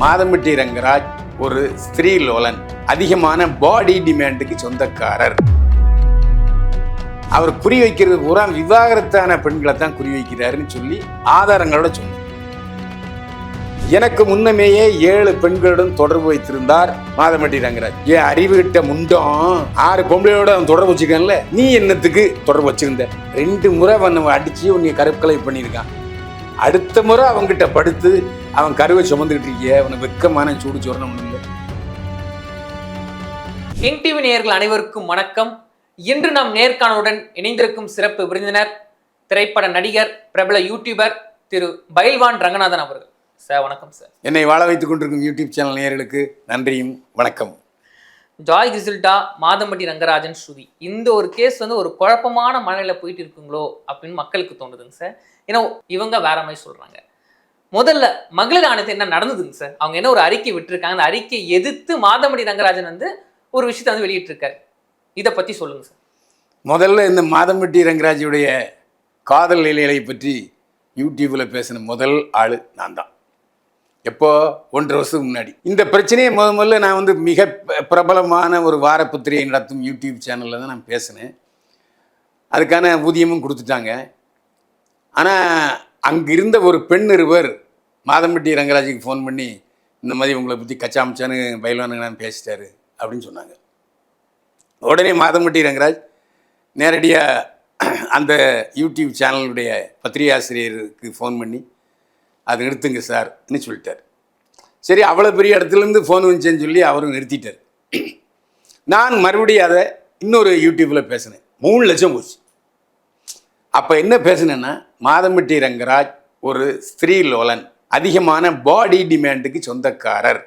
மாதம்பட்டி ரங்கராஜ் ஒரு ஸ்திரீ லோலன் அதிகமான பாடி டிமாண்டுக்கு சொந்தக்காரர். அவர் குறி வைக்கிறது பூரா விவாகரத்தான பெண்களை தான் குறி வைக்கிறாருன்னு சொல்லி ஆதாரங்களோட சொன்னார். எனக்கு முன்னமேயே ஏழு பெண்களுடன் தொடர்பு வைத்திருந்தார் மாதம்பட்டி ரங்கராஜ் ஏன் அறிவு கிட்ட முண்டம் ஆறு பொம்பளையோட அவன் தொடர்பு வச்சுக்கல நீ என்னத்துக்கு தொடர்பு வச்சிருந்த? ரெண்டு முறை அவன் அடிச்சு உன்னை கருப்பலை பண்ணியிருக்கான். அடுத்த முறை அவங்ககிட்ட படுத்து அவன் கருவை சுமந்துக்கிட்டு இருக்கிய அவனுக்கு வெக்கமான சூடு சொரணம் இல்லை. கிங் டிவி நேயர்கள் அனைவருக்கும் வணக்கம். இன்று நாம் நேர்காணலுடன் இணைந்திருக்கும் சிறப்பு விருந்தினர் திரைப்பட நடிகர் பிரபல யூடியூபர் திரு பைல்வான் ரங்கநாதன் அவர்கள். சார் வணக்கம் சார் என்னை வாழ வைத்துக் கொண்டிருக்கும் யூடியூப் சேனல் நேயர்களுக்கு நன்றியும் வணக்கம். ஜாய் கிசில்டா மாதம்பட்டி ரங்கராஜன் ஸ்ருதி இந்த ஒரு கேஸ் வந்து ஒரு குழப்பமான மனநில போயிட்டு இருக்குங்களோ அப்படின்னு மக்களுக்கு தோணுதுங்க சார் ஏன்னா இவங்க வேற மாதிரி சொல்றாங்க. முதல்ல மகளிர் ஆணையத்தில் என்ன நடந்ததுங்க சார்? அவங்க என்ன ஒரு அறிக்கை விட்டுருக்காங்க? அந்த அறிக்கையை எதிர்த்து மாதம்பட்டி ரங்கராஜன் வந்து ஒரு விஷயத்தை வந்து வெளியிட்டிருக்காரு. இதை பற்றி சொல்லுங்க சார். முதல்ல இந்த மாதம்பட்டி ரங்கராஜுடைய காதல் நிலைகளை பற்றி யூடியூப்பில் பேசின முதல் ஆள் நான் தான் எப்போ? ஒன்றரை வருஷத்துக்கு முன்னாடி. இந்த பிரச்சனையை முத முதல்ல நான் வந்து மிக பிரபலமான ஒரு வாரப்பத்திரிகை நடத்தும் யூடியூப் சேனலில் தான் நான் பேசினேன். அதுக்கான ஊதியமும் கொடுத்துட்டாங்க. ஆனால் அங்கிருந்த ஒரு பெண் இருவர் மாதம்பட்டி ரங்கராஜுக்கு ஃபோன் பண்ணி இந்த மாதிரி உங்களை பற்றி கச்சாமிச்சான்னு பயில்வானுங்களான்னு பேசிட்டாரு அப்படின்னு சொன்னாங்க. உடனே மாதம்பட்டி ரங்கராஜ் நேரடியாக அந்த யூடியூப் சேனலுடைய பத்திரிகை ஆசிரியருக்கு ஃபோன் பண்ணி அதை நிறுத்துங்க சார்னு சொல்லிட்டார். சரி அவ்வளோ பெரிய இடத்துலேருந்து ஃபோன் வந்துச்சேன்னு சொல்லி அவரும் நிறுத்திட்டார். நான் மறுபடியும் அதை இன்னொரு யூடியூப்பில் பேசினேன். மூணு லட்சம் போச்சு. அப்போ என்ன பேசினேன்னா மாதம்பட்டி ரங்கராஜ் ஒரு ஸ்திரீ லோலன் அதிகமான பாடி டிமாண்டுக்கு சொந்தக்காரர்.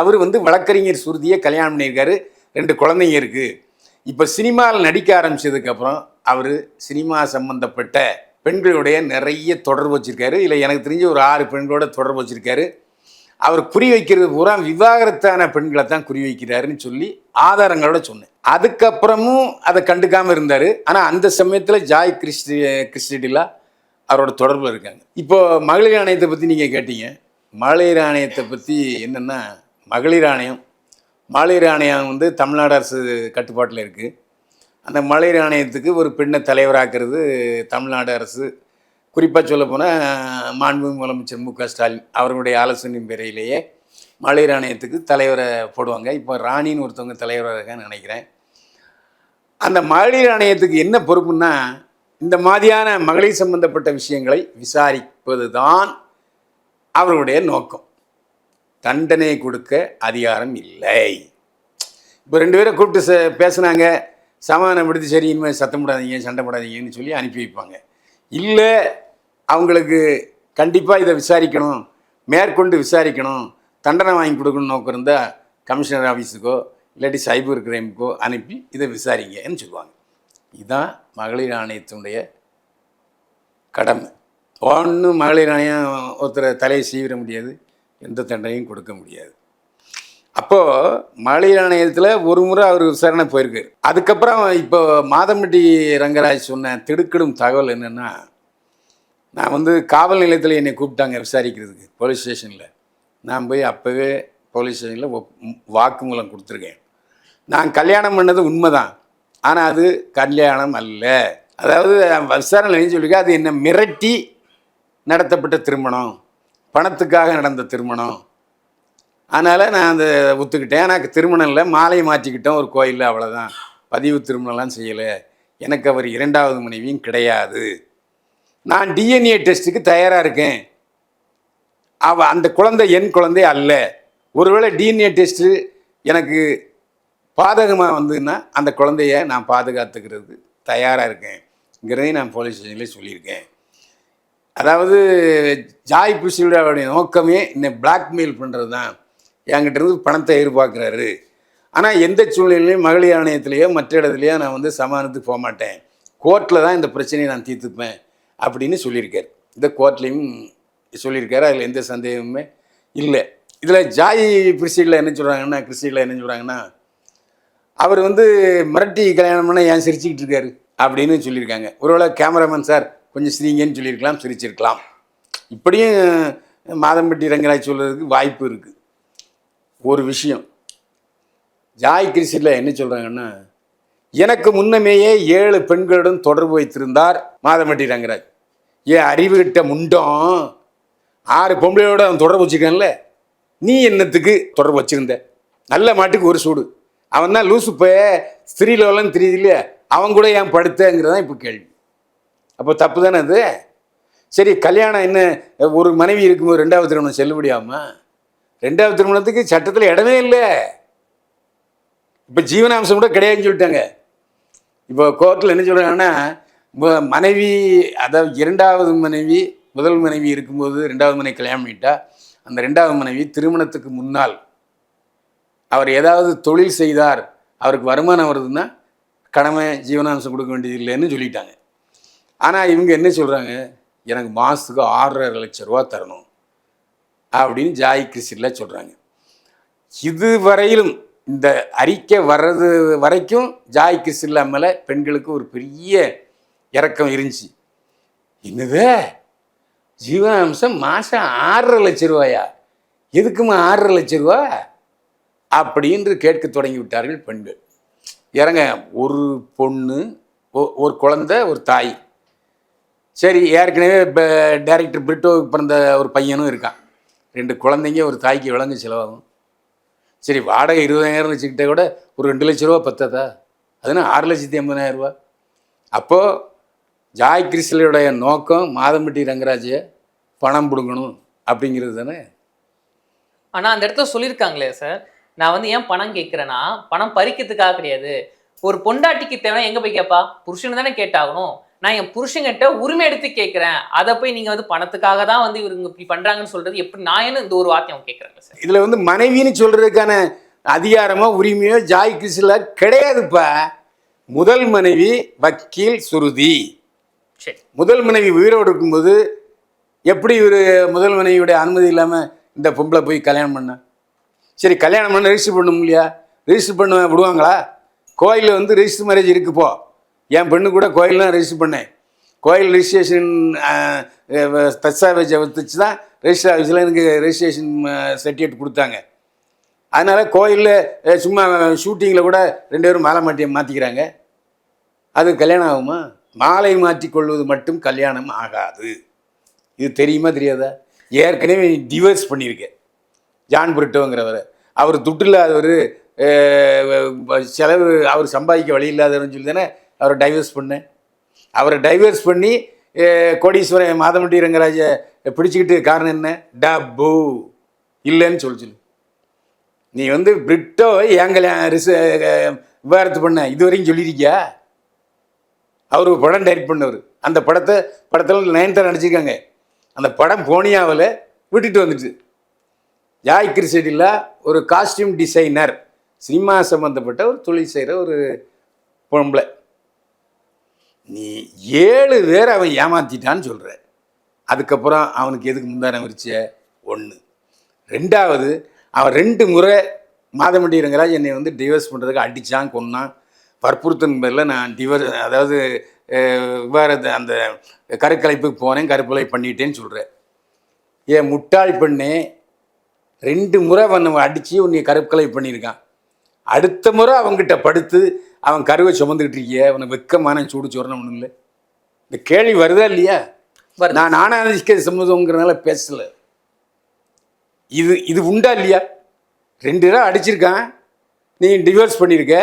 அவர் வந்து வழக்கறிஞர் சுருதியை கல்யாணம் பண்ணியிருக்காரு ரெண்டு குழந்தைங்க இருக்குது இப்போ சினிமாவில் நடிக்க ஆரம்பிச்சதுக்கப்புறம் அவர் சினிமா சம்மந்தப்பட்ட பெண்களுடைய நிறைய தொடர்பு வச்சுருக்காரு. இல்லை எனக்கு தெரிஞ்ச ஒரு ஆறு பெண்களோட தொடர்பு வச்சுருக்காரு. அவர் குறி வைக்கிறது பூரா விவாகரத்தான பெண்களை தான் குறி வைக்கிறாருன்னு சொல்லி ஆதாரங்களோட சொன்னேன். அதுக்கப்புறமும் அதை கண்டுக்காமல் இருந்தார். ஆனால் அந்த சமயத்தில் ஜாய் கிறிஸ்டி கிறிஸ்டிலா அவரோட தொடர்பில் இருக்காங்க. இப்போது மகளிர் ஆணையத்தை பற்றி நீங்கள் கேட்டீங்க. மகளிர் ஆணையத்தை பற்றி என்னென்னா மகளிர் ஆணையம். மகளிர் ஆணையம் வந்து தமிழ்நாடு அரசு கட்டுப்பாட்டில் இருக்குது அந்த மகளிர் ஆணையத்துக்கு ஒரு பெண்ணை தலைவராக்கிறது தமிழ்நாடு அரசு குறிப்பாக சொல்லப்போனால் மாண்புமிகு முதலமைச்சர் மு க ஸ்டாலின் அவர்களுடைய ஆலோசனையின் பேரையிலேயே மகளிர் ஆணையத்துக்கு தலைவரை போடுவாங்க. இப்போ ராணின்னு ஒருத்தவங்க தலைவராக இருக்கான்னு நினைக்கிறேன். அந்த மகளிர் ஆணையத்துக்கு என்ன பொறுப்புன்னா இந்த மாதிரியான மகளிர் சம்பந்தப்பட்ட விஷயங்களை விசாரிப்பது தான் அவர்களுடைய நோக்கம். தண்டனை கொடுக்க அதிகாரம் இல்லை. இப்போ ரெண்டு பேரை கூப்பிட்டு ச பேசுனாங்க. சமாதானப்படுத்தி சரி இனிமேல் சத்தம் போடாதீங்க சண்டை போடாதீங்கன்னு சொல்லி அனுப்பி வைப்பாங்க. இல்லை அவங்களுக்கு கண்டிப்பாக இதை விசாரிக்கணும் மேற்கொண்டு விசாரிக்கணும் தண்டனை வாங்கி கொடுக்கணும் நோக்கம் இருந்தால் கமிஷனர் ஆஃபீஸுக்கோ இல்லாட்டி சைபர் கிரைமுக்கோ அனுப்பி இதை விசாரிங்கன்னு சொல்லுவாங்க. இதுதான் மகளிர் ஆணையத்தினுடைய கடமை. ஒன்று மகளிர் ஆணையம் ஒருத்தரை தலையை சீவிட முடியாது எந்த தண்டனையும் கொடுக்க முடியாது. அப்போது மகளிர் ஆணையத்தில் ஒரு முறை அவர் விசாரணை போயிருக்காரு. அதுக்கப்புறம் இப்போ மாதம்பட்டி ரங்கராஜ் சொன்ன திடுக்கிடும் தகவல் என்னென்னா நான் வந்து காவல் நிலையத்தில் என்னை கூப்பிட்டாங்க விசாரிக்கிறதுக்கு போலீஸ் ஸ்டேஷனில் நான் போய் அப்போவே போலீஸ் ஸ்டேஷனில் வாக்குமூலம் கொடுத்துருக்கேன். நான் கல்யாணம் பண்ணது உண்மைதான். ஆனால் அது கல்யாணம் அல்ல. அதாவது விசாரணை சொல்லிக்க அது என்னை மிரட்டி நடத்தப்பட்ட திருமணம். பணத்துக்காக நடந்த திருமணம். அதனால் நான் அந்த ஒத்துக்கிட்டேன். எனக்கு திருமணம் இல்லை மாலையை மாற்றிக்கிட்டோம் ஒரு கோயிலில் அவ்வளோதான் பதிவு திருமணம்லாம் செய்யலை. எனக்கு அவர் இரண்டாவது மனைவியும் கிடையாது. நான் டிஎன்ஏ டெஸ்ட்டுக்கு தயாராக இருக்கேன். அவ அந்த குழந்தை என் குழந்தை அல்ல. ஒருவேளை டிஎன்ஏ டெஸ்ட்டு எனக்கு பாதகமாக வந்ததுன்னா அந்த குழந்தைய நான் பாதுகாத்துக்கிறது தயாராக இருக்கேங்கிறதையும் நான் போலீஸ் ஸ்டேஷன்லேயே சொல்லியிருக்கேன். அதாவது ஜாய் புஷியுடைய நோக்கமே என்னை பிளாக்மெயில் பண்ணுறது தான் என்கிட்ட இருந்து பணத்தை எதிர்பார்க்குறாரு. ஆனால் எந்த சூழ்நிலையிலையும் மகளிர் ஆணையத்திலேயோ மற்ற இடத்துலையோ நான் வந்து சமாதானத்துக்கு போக மாட்டேன் கோர்ட்டில் தான் இந்த பிரச்சனையை நான் தீர்த்துப்பேன். அப்படின்னு சொல்லியிருக்கார். இந்த கோர்ட்லேயும் சொல்லியிருக்காரு. அதில் எந்த சந்தேகமுமே இல்லை. இதில் ஜாய் கிறிஸ்டியில் என்ன சொல்கிறாங்கன்னா கிறிஸ்டியில் என்ன சொல்கிறாங்கன்னா அவர் வந்து மிரட்டி கல்யாணம் பண்ண ஏன் சிரிச்சுக்கிட்டு இருக்காரு? அப்படின்னு சொல்லியிருக்காங்க. ஒருவேளை கேமராமேன் சார் கொஞ்சம் சிரிங்கன்னு சொல்லியிருக்கலாம் சிரிச்சிருக்கலாம். இப்படியும் மாதம்பட்டி ரங்கராஜ் சொல்கிறதுக்கு வாய்ப்பு இருக்குது ஒரு விஷயம். ஜாய் கிறிஸ்டியில் என்ன சொல்கிறாங்கன்னா எனக்கு முன்னமேயே ஏழு பெண்களுடன் தொடர்பு வைத்திருந்தார் மாதமட்டி ரங்கராஜ். ஏன் அறிவு கிட்ட முண்டம். ஆறு பொம்பளையோட அவன் தொடர்பு வச்சுக்கன்ல. நீ என்னத்துக்கு தொடர்பு வச்சுருந்த? நல்ல மாட்டுக்கு ஒரு சூடு. அவன் தான் லூசு போய ஸ்திரீலோலன்னு தெரியுது இல்லையா? அவன் கூட ஏன் படுத்தங்கிறதான் இப்போ கேள்வி. அப்போ தப்பு தானே அது? சரி கல்யாணம் என்ன ஒரு மனைவி இருக்கும்போது ரெண்டாவது திருமணம் செல்லுபடியாமா ரெண்டாவது திருமணத்துக்கு சட்டத்தில் இடமே இல்லை. இப்போ ஜீவனாம்சம் கூட கிடையாதுன்னு சொல்லிட்டாங்க. இப்போ கோர்ட்டில் என்ன சொல்கிறாங்கன்னா மனைவி அதாவது இரண்டாவது மனைவி முதல் மனைவி இருக்கும்போது ரெண்டாவது மனைவி கல்யாணம் பண்ணிட்டா அந்த ரெண்டாவது மனைவி திருமணத்துக்கு முன்னால் அவர் ஏதாவது தொழில் செய்தார் அவருக்கு வருமானம் வருதுன்னா கடமை ஜீவனாம்சம் கொடுக்க வேண்டியது இல்லைன்னு சொல்லிட்டாங்க. ஆனால் இவங்க என்ன சொல்கிறாங்க எனக்கு மாதத்துக்கு ஆறரை லட்ச ரூபா தரணும் அப்படின்னு ஜாய் கிறிஸ்டில் சொல்கிறாங்க இதுவரையிலும் இந்த அறிக்கை வர்றது வரைக்கும் ஜாய் கிஸ் இல்லாமல் பெண்களுக்கு ஒரு பெரிய இறக்கம் இருந்துச்சு. என்னது? ஜீவனாம்சம் மாதம் ஆறரை லட்ச ரூபாயா? எதுக்குமா ஆறரை லட்ச ரூபா? அப்படின்னு கேட்க தொடங்கி விட்டார்கள் பெண்கள். இறங்க ஒரு பொண்ணு ஒ- ஒரு குழந்தை ஒரு தாய். சரி ஏற்கனவே இப்போ டேரக்டர் பிரிட்டோவுக்கு பிறந்த ஒரு பையனும் இருக்கான். ரெண்டு குழந்தைங்க ஒரு தாய்க்கு விலங்கு செலவாகும். சரி வாடகை இருபதாயிரம் வச்சுக்கிட்டே கூட ஒரு ரெண்டு லட்ச ரூபா பத்தாதா? அதுனா ஆறு லட்சத்தி எண்பதாயிரம் ரூபா. அப்போது ஜாய் கிறிஸ்டலுடைய நோக்கம் மாதம்பட்டி ரங்கராஜை பணம் பிடுங்கணும் அப்படிங்கிறது தானே? ஆனால் அந்த இடத்துல சொல்லியிருக்காங்களே சார் நான் வந்து ஏன் பணம் கேட்குறேன்னா பணம் பறிக்கிறதுக்காக கிடையாது. ஒரு பொண்டாட்டிக்கு தேவை எங்கே போய் கேட்பா புருஷன் தானே கேட்டாகணும். நான் என் புருஷன்கிட்ட உரிமை எடுத்து கேட்கிறேன் அதை போய் நீங்க வந்து பணத்துக்காக தான் வந்து இவங்க இப்படி பண்றாங்கன்னு சொல்றது எப்படி நான் என்ன இந்த ஒரு வார்த்தை அவங்க கேட்கறாங்க சார். இதில் வந்து மனைவின்னு சொல்கிறதுக்கான அதிகாரமோ உரிமையோ ஜாய் கிறிஸ்டில் கிடையாதுப்பா. முதல் மனைவி வக்கீல் சுருதி. சரி. முதல் மனைவி உயிரோடு இருக்கும்போது எப்படி இவர் முதல் மனைவியுடைய அனுமதி இல்லாமல் இந்த பொம்பளை போய் கல்யாணம் பண்ண? சரி கல்யாணம் பண்ண ரெஜிஸ்டர் பண்ணணும் இல்லையா? ரெஜிஸ்டர் பண்ண விடுவாங்களா? கோயிலில் வந்து ரெஜிஸ்டர் மேரேஜ் இருக்கு போ. என் பெண்ணு கூட கோயிலெலாம் ரெஜிஸ்டர் பண்ணேன். கோயில் ரெஜிஸ்ட்ரேஷன் தஸ்தாவேஜை வச்சு தான் ரெஜிஸ்டர் ஆஃபீஸில் எனக்கு ரெஜிஸ்ட்ரேஷன் சர்டிஃபிகேட் கொடுத்தாங்க. அதனால் கோயிலில் சும்மா ஷூட்டிங்கில் கூட ரெண்டு பேரும் மாலை மாட்டி மாற்றிக்கிறாங்க அது கல்யாணம் ஆகுமா? மாலை மாற்றிக்கொள்வது மட்டும் கல்யாணம் ஆகாது. இது தெரியுமா தெரியாதா? ஏற்கனவே டிவோர்ஸ் பண்ணியிருக்கேன். ஜான் பிரிட்டோங்கிறவர் அவர் துட்டு இல்லாதவர் செலவு அவர் சம்பாதிக்க வழி இல்லாதவர்னு சொல்லி தானே அவரை டைவர்ஸ் பண்ணேன். அவரை டைவர்ஸ் பண்ணி கோடீஸ்வரன் மாதமட்டி ரங்கராஜ பிடிச்சிக்கிட்டு காரணம் என்ன? டப்பு. இல்லைன்னு சொல்லி சொல்லு. நீ வந்து பிரிட்டோ ஏன் ரிச அஹ், பண்ண? இது வரைக்கும் சொல்லியிருக்கியா? அவர் படம் டைரக்ட் பண்ணவர். அந்த படத்தை படத்தில் நயன்தாரா நடிச்சிருக்காங்க. அந்த படம் போனியாவில் விட்டுட்டு வந்துட்டு ஜாய் கிரிசெடில்லா ஒரு காஸ்டியூம் டிசைனர் சினிமா சம்மந்தப்பட்ட ஒரு தொழில் செய்கிற ஒரு பொம்பளை. நீ ஏழு பேர் அவன் ஏமாத்திட்டான்னு சொல்கிற அதுக்கப்புறம் அவனுக்கு எதுக்கு முந்தான விரிச்ச? ஒன்று ரெண்டாவது அவன் ரெண்டு முறை மாதமண்டி ரங்கராஜ் என்னை வந்து டிவோர்ஸ் பண்ணுறதுக்கு அடித்தான் கொன்னான். வற்புறுத்தன் பேரில் நான் டிவோர்ஸ் அதாவது வேறு அந்த கருக்கலைப்புக்கு போனேன் கருப்பலை பண்ணிட்டேன்னு சொல்கிறேன் ஏன் முட்டாள் பெண்ணே ரெண்டு முறை அவன் அடித்து உன்னை கருக்கலை பண்ணியிருக்கான். அடுத்த முறை அவன்கிட்ட படுத்து அவன் கருவை சுமந்துக்கிட்டு இருக்கிய அவனை வெக்கமான சூடு சொரணம் ஒன்றும் இல்லை. இந்த கேள்வி வருதா இல்லையா. நான் ஆணாதிக்க சம்மதங்கிறனால பேசல. இது இது உண்டா இல்லையா? ரெண்டு தடவை அடிச்சிருக்கான். நீ டிவோர்ஸ் பண்ணியிருக்க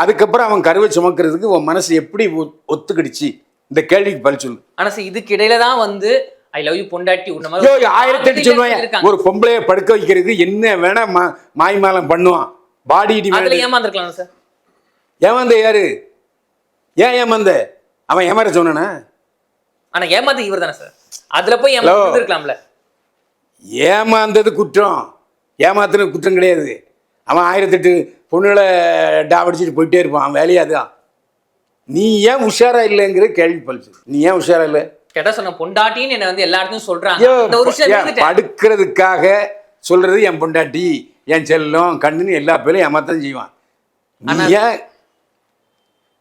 அதுக்கப்புறம் அவன் கருவை சுமக்கிறதுக்கு உன் மனசு எப்படி ஒத்துக்கிடுச்சு? இந்த கேள்விக்கு பதில் சொல்லு. ஆனா சார் இதுக்கு இடையில தான் வந்து ஐ லவ் யூ பொண்டாட்டி உன்ன மாதிரி ஆயிரத்தி எட்டு இருக்காங்க. ஒரு பொம்பளைய படுக்க வைக்கிறதுக்கு என்ன வேணா மா மாய்மாலம் பண்ணுவான். பாடி டிமாண்ட் ஏமாந்துருக்கலாம் சார். ஏமாந்த யாரு? ஏன் ஏமாந்த? அவன் ஏமாற சொன்னானா? ஆனா ஏமாத்து இவர் தானே சார். அதுல போய் Hello. ஏமாந்து இருக்கலாம்ல ஏமாந்தது குற்றம். ஏமாத்துறது குற்றம் கிடையாது. அவன் ஆயிரத்தெட்டு பொண்ணுகளை டாவடிச்சிட்டு போயிட்டே இருப்பான். அவன் வேலையே அதுதான். நீ ஏன் உஷாரா இல்லைங்கிற கேள்வி பழிச்சு நீ ஏன் உஷாரா இல்லை? கேட்டா சொன்ன பொண்டாட்டின்னு என்ன வந்து எல்லா இடத்தையும் சொல்றாங்க. படுக்கிறதுக்காக சொல்றது என் பொண்டாட்டி? என் செல்லம் கண்ணுன்னு எல்லா பேரும் ஏமாத்தான் செய்வான். நீ ஏன்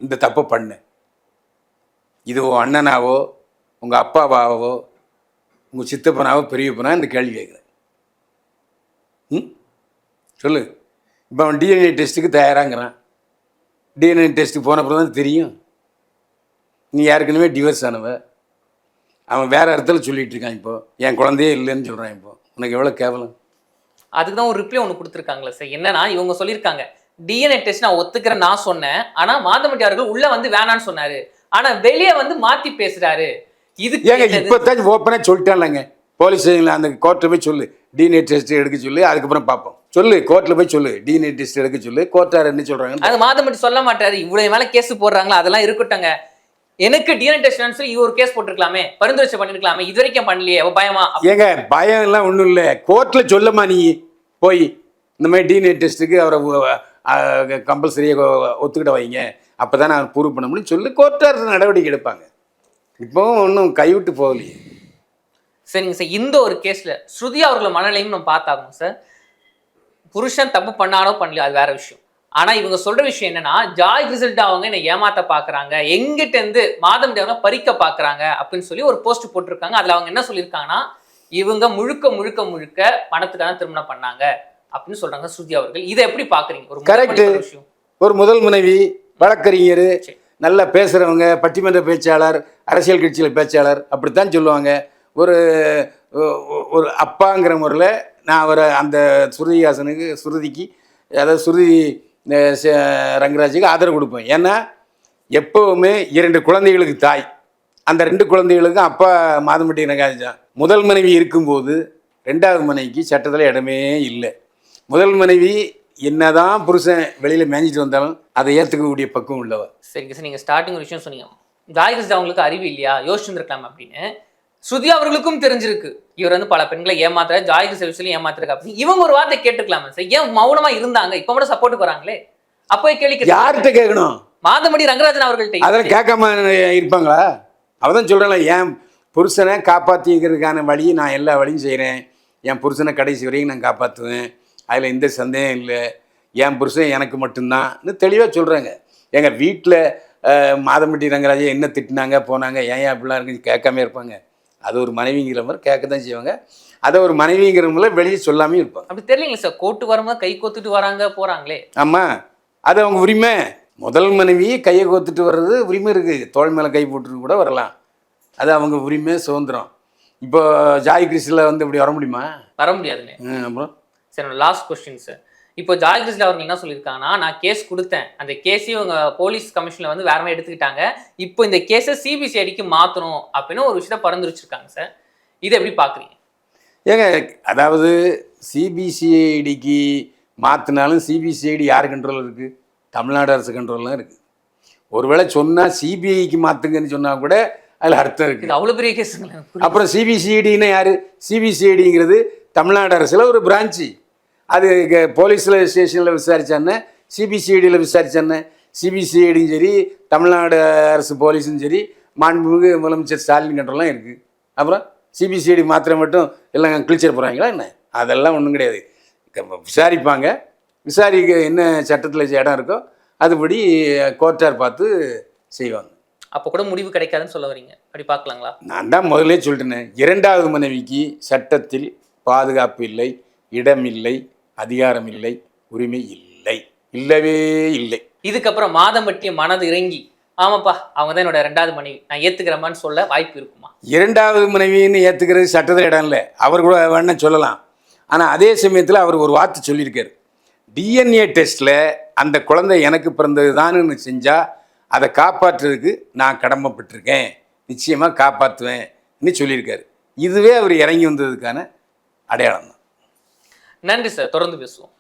இந்த தப்பை பண்ண. இது உன் அண்ணனாவோ உங்க அப்பாவாவோ உங்க சித்தப்பனாவோ பெரியப்பனா இந்த கேள்வி கேட்குறேன். ம்? சொல்லு. இப்போ அவன் டிஎன்ஏ டெஸ்ட்டுக்கு தயாராங்கிறான். டிஎன்ஏ டெஸ்ட்டுக்கு போன அப்புறம் தான் தெரியும். நீ ஏற்கனவே டிவோர்ஸ் ஆனவ. அவன் வேற இடத்துல சொல்லிட்டு இருக்கான் இப்போ. என் குழந்தையே இல்லைன்னு சொல்கிறான் இப்போ. உனக்கு எவ்வளோ கேவலம்? அதுக்கு தான் ஒரு ரிப்ளை ஒன்று கொடுத்துருக்காங்களே சார் என்னன்னா இவங்க சொல்லியிருக்காங்க டிஎன்ஏ டெஸ்ட் நான் ஒத்துக்கிறேன் நான் சொன்னேன். ஆனா மாதமட்டி அவர்கள் உள்ள வந்து வேணான்னு சொன்னாரு. ஆனா வெளியே வந்து மாத்தி பேசுறாரு. இதுக்கு ஏங்க என்னது? இப்போ தான் ஓப்பனாக சொல்லிட்டான்லங்க. போலீஸ் ஸ்டேஷனில் அந்த கோர்ட்டில் போய் சொல்லு. டிஎன்ஏ டெஸ்ட் எடுக்க சொல்லு அதுக்கப்புறம் பார்ப்போம். சொல்லு கோர்ட்டில் போய் சொல்லு. டிஎன்ஏ டெஸ்ட் எடுக்க சொல்லு. கோர்ட்டார் என்ன சொல்கிறாங்க அது மாதமட்டி சொல்ல மாட்டாரு. இவ்வளவு மேல கேஸ் போடுறாங்களா? அதெல்லாம் இருக்கட்டுங்க எனக்கு டிஎன்ஏ டெஸ்ட் சொல்லி இவர் கேஸ் போட்டிருக்கலாமே பரிந்துரை பண்ணிருக்கலாமே இது வரைக்கும் பண்ணலையே பயமா? ஏங்க பயம் எல்லாம் ஒன்றும் இல்லை கோர்ட்டில் சொல்லமா நீ? போய் இந்த மாதிரி டிஎன்ஏ டெஸ்ட்டுக்கு அவரை கம்பல்சரியாக ஒத்துக்கிட்ட வைங்க. அப்போ தான் நான் ப்ரூவ் பண்ண முடியும். சொல்லி கோர்ட்டார் நடவடிக்கை எடுப்பாங்க. இப்போவும் ஒன்றும் கைவிட்டு போகலையே. சரிங்க சார் இந்த ஒரு கேஸ்ல ஸ்ருதி அவர்கள மனநிலையும் நம்ம பார்த்தாகணும் சார் புருஷன் தப்பு பண்ணானோ பண்ணலையோ அது வேற விஷயம். ஆனா இவங்க சொல்ற விஷயம் என்னன்னா ஜாய் ரிசல்ட் அவங்க என்னை ஏமாத்த பாக்குறாங்க. எங்கிட்ட இருந்து மாதம் தேவனை பறிக்க பாக்குறாங்க. அப்படின்னு சொல்லி ஒரு போஸ்ட் போட்டிருக்காங்க. அதுல அவங்க என்ன சொல்லியிருக்காங்கன்னா இவங்க முழுக்க முழுக்க முழுக்க பணத்துக்கான திருமணம் பண்ணாங்க. அப்படின்னு சொல்றாங்க ஸ்ருதி அவர்கள். இதை எப்படி பாக்குறீங்க? ஒரு. மனித விஷயம். ஒரு முதல் மனைவி வழக்கறிஞர். நல்லா பேசுகிறவங்க பட்டிமன்ற பேச்சாளர் அரசியல் கட்சியில் பேச்சாளர் அப்படித்தான் சொல்லுவாங்க. ஒரு ஒரு அப்பாங்கிற முறையில் நான் அவரை அந்த சுருதிஹாசனுக்கு சுருதிக்கு அதாவது சுருதி ரங்கராஜுக்கு ஆதரவு கொடுப்பேன் ஏன்னா எப்போவுமே இரண்டு குழந்தைகளுக்கு தாய். அந்த ரெண்டு குழந்தைகளுக்கும் அப்பா மாதம்பட்டி ரங்கராஜ் தான் முதல் மனைவி இருக்கும்போது ரெண்டாவது மனைவிக்கு சட்டத்தில் இடமே இல்லை. முதல் மனைவி என்னதான் புருஷன் வெளியில் மேய்ஞ்சிட்டு வந்தாலும் அதை ஏற்றுக்கக்கூடிய பக்குவம் உள்ளவ. சரிங்க சார் நீங்கள் ஸ்டார்டிங் ஒரு விஷயம் சொன்னீங்க. ஜாய் அவங்களுக்கு அறிவு இல்லையா? யோசிச்சுருந்துருக்கலாம் அப்படின்னு. ஸ்ருதி அவர்களுக்கும் தெரிஞ்சிருக்கு. இவர் வந்து பல பெண்களை ஏமாத்துற ஜாய் ரிசல்ட் சொல்லி ஏமாத்துறாரு அப்படின்னு. இவங்க ஒரு வார்த்தை கேட்டுக்கலாமா சார்? ஏன் மௌனமா இருந்தாங்க? இப்ப மட்டும் சப்போர்ட்டுக்கு வராங்களே? அப்போ கேள்வி கேட்டு யார்கிட்ட கேட்கணும்? மாதமடி ரங்கராஜன் அவர்கள்ட்ட அதெல்லாம் கேட்காம இருப்பாங்களா? அவதான் சொல்கிறேன்ல என் புருஷனை காப்பாற்றிக்கிறதுக்கான வழியை நான் எல்லா வழியும் செய்கிறேன் என் புருஷனை கடைசி வரையும் நான் காப்பாற்றுவேன் அதில் எந்த சந்தேகம் இல்லை. என் புருஷன் எனக்கு மட்டும்தான்னு தெளிவாக சொல்கிறாங்க எங்கள் வீட்டில் மாதம்பட்டி ரங்கராஜா என்ன திட்டினாங்க போனாங்க ஏன் ஏன் அப்படிலாம் இருக்குன்னு கேட்காம இருப்பாங்க. அது ஒரு மனைவிங்கிற மாதிரி கேட்க தான் செய்வாங்க. அதை ஒரு மனைவிங்கிற முறையில் வெளியே சொல்லாமே இருப்பாங்க. அப்படி தெரியலங்களா சார்? கோர்ட்டு வரும்போது கை கோத்துட்டு வராங்க போறாங்களே? ஆமாம் அது அவங்க உரிமை. முதல் மனைவி கையை கோத்துட்டு வர்றது உரிமை இருக்குது தோள் மேலே கை போட்டுட்டு கூட வரலாம். அது அவங்க உரிமை சுதந்திரம். இப்போ ஜாய் கிறிஸ்டில் வந்து இப்படி வர முடியுமா? வர முடியாதுங்க. அப்புறம்? சரி லாஸ்ட் கொஸ்டின் சார் இப்போ ஜாய் கிருஷ்ணா அவர்கள் என்ன சொல்லியிருக்காங்கன்னா நான் கேஸ் கொடுத்தேன். அந்த கேஸையும் இவங்க போலீஸ் கமிஷனில் வந்து வேற மாதிரி எடுத்துக்கிட்டாங்க. இப்போ இந்த கேஸை சிபிசிஐடிக்கு மாற்றணும் அப்படின்னு ஒரு விஷயத்த பரிந்துரைச்சிருக்காங்க சார். இதை எப்படி பார்க்குறீங்க? ஏங்க அதாவது சிபிசிஐடிக்கு மாற்றினாலும் சிபிசிஐடி யார் கண்ட்ரோலில் இருக்குது தமிழ்நாடு அரசு கண்ட்ரோலில் இருக்குது ஒருவேளை சொன்னால் சிபிஐக்கு மாற்றுங்கன்னு சொன்னால் கூட அதில் அர்த்தம் இருக்குது அவ்வளோ பெரிய கேஸுங்களா அப்புறம் சிபிசிஐடின்னா யார்? சிபிசிஐடிங்கிறது தமிழ்நாடு அரசில் ஒரு பிரான்ச்சு. அது போலீஸில் ஸ்டேஷனில் விசாரிச்சானே சிபிசிஐடியில் விசாரிச்சானே சிபிசிஐடியும் சரி தமிழ்நாடு அரசு போலீஸும் சரி மாண்புமிகு முதலமைச்சர் ஸ்டாலின் கண்ட்ரோல்லாம் இருக்குது அப்புறம் சிபிசிஐடி மாத்திரை மட்டும் எல்லாம் கிழிச்சிட போகிறாங்களா என்ன? அதெல்லாம் ஒன்றும் கிடையாது. விசாரிப்பாங்க. விசாரிக்க என்ன சட்டத்தில் இடம் இருக்கோ அதுபடி கோர்ட்டார் பார்த்து செய்வாங்க. அப்போ கூட முடிவு கிடைக்காதுன்னு சொல்ல வரீங்க. அப்படி பார்க்கலாங்களா? நான் தான் முதல்லே சொல்லிட்டேனே இரண்டாவது மனைவிக்கு சட்டத்தில் பாதுகாப்பு இல்லை இடம் இல்லை அதிகாரம் இல்லை உரிமை இல்லை. இல்லவே இல்லை. இதுக்கப்புறம் மாதம்பட்டிய மனது இறங்கி ஆமாப்பா அவங்க தான் என்னோட ரெண்டாவது மனைவி. நான் ஏத்துக்கிறேமான்னு சொல்ல வாய்ப்பு இருக்குமா? இரண்டாவது மனைவின்னு ஏற்றுக்கிறது சட்டத்தில் இடம் இல்லை. அவர் கூட வேணா சொல்லலாம். ஆனால் அதே சமயத்தில் அவர் ஒரு வார்த்தை சொல்லியிருக்காரு. டிஎன்ஏ டெஸ்ட்டில் அந்த குழந்தை எனக்கு பிறந்தது தான்னு செஞ்சால் அதை காப்பாற்றுறதுக்கு நான் கடமைப்பட்டிருக்கேன். நிச்சயமாக காப்பாற்றுவேன்னு சொல்லியிருக்காரு. இதுவே அவர் இறங்கி வந்ததுக்கான அடையாளம் தான் நன்றி சார் தொடர்ந்து பேசுவோம்.